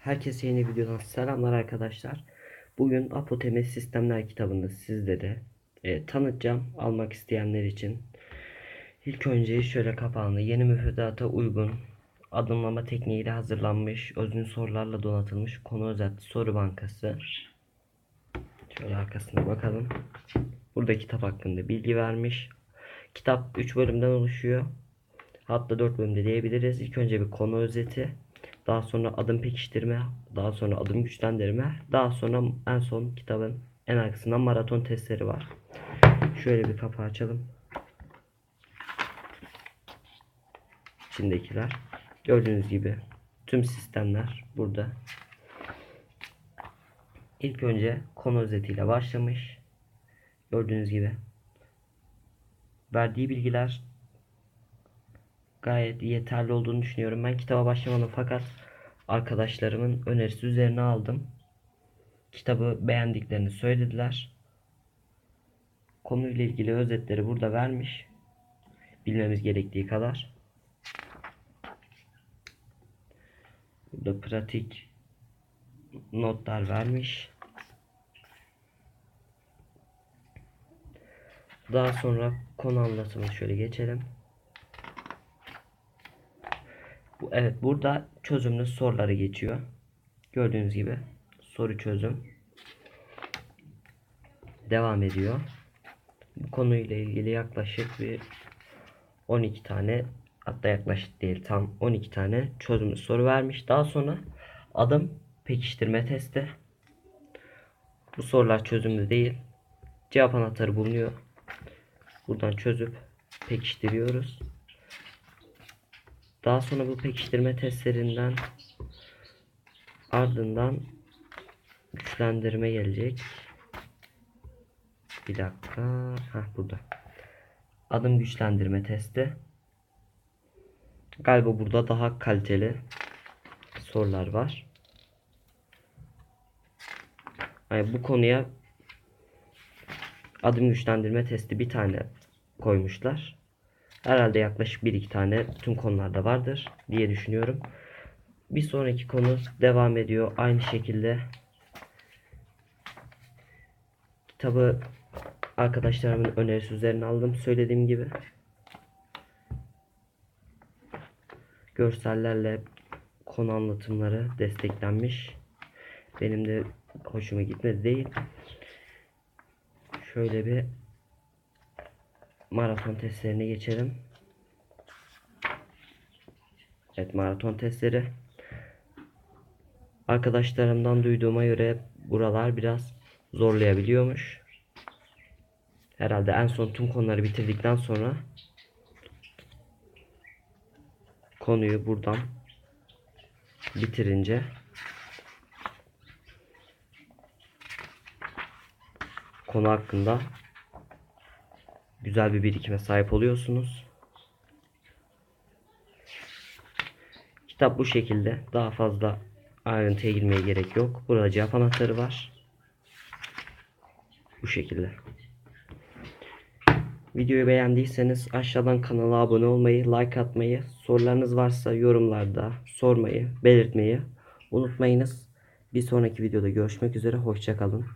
Herkese yeni videodan selamlar arkadaşlar. Bugün Apotemiz Sistemler kitabını sizlere e, tanıtacağım almak isteyenler için. İlk önce şöyle kapağını yeni müfredata uygun adımlama tekniğiyle hazırlanmış özün sorularla donatılmış konu özet soru bankası. Şöyle arkasına bakalım. Burada kitap hakkında bilgi vermiş. Kitap 3 bölümden oluşuyor. Hatta 4 bölümde diyebiliriz. İlk önce bir konu özeti, daha sonra adım pekiştirme, daha sonra adım güçlendirme, daha sonra en son kitabın en arkasında maraton testleri var. Şöyle bir kapağı açalım. İçindekiler. Gördüğünüz gibi tüm sistemler burada. İlk önce konu özetiyle başlamış. Gördüğünüz gibi. Verdiği bilgiler gayet yeterli olduğunu düşünüyorum. Ben kitaba başlamadım fakat arkadaşlarımın önerisi üzerine aldım. Kitabı beğendiklerini söylediler. Konuyla ilgili özetleri burada vermiş. Bilmemiz gerektiği kadar. Burada pratik notlar vermiş. Daha sonra konu anlatımına şöyle geçelim. Bu, evet burada çözümlü soruları geçiyor. Gördüğünüz gibi soru çözüm devam ediyor. Bu konuyla ilgili yaklaşık bir 12 tane hatta yaklaşık değil tam 12 tane çözümlü soru vermiş. Daha sonra adım pekiştirme testi. Bu sorular çözümlü değil. Cevap anahtarı bulunuyor. Buradan çözüp pekiştiriyoruz. Daha sonra bu pekiştirme testlerinden ardından güçlendirme gelecek. Bir dakika. Heh, burada. Adım güçlendirme testi. Galiba burada daha kaliteli sorular var. Yani bu konuya adım güçlendirme testi bir tane koymuşlar. Herhalde yaklaşık 1-2 tane tüm konularda vardır diye düşünüyorum. Bir sonraki konu devam ediyor. Aynı şekilde kitabı arkadaşlarımın önerisi üzerine aldım. Söylediğim gibi görsellerle konu anlatımları desteklenmiş. Benim de hoşuma gitmedi değil. Şöyle bir maraton testlerine geçelim. Evet maraton testleri. Arkadaşlarımdan duyduğuma göre buralar biraz zorlayabiliyormuş. Herhalde en son tüm konuları bitirdikten sonra konuyu buradan bitirince konu hakkında güzel bir birikime sahip oluyorsunuz. Kitap bu şekilde. Daha fazla ayrıntıya girmeye gerek yok. Burada cevap anahtarı var. Bu şekilde. Videoyu beğendiyseniz aşağıdan kanala abone olmayı, like atmayı, sorularınız varsa yorumlarda sormayı, belirtmeyi unutmayınız. Bir sonraki videoda görüşmek üzere. Hoşçakalın.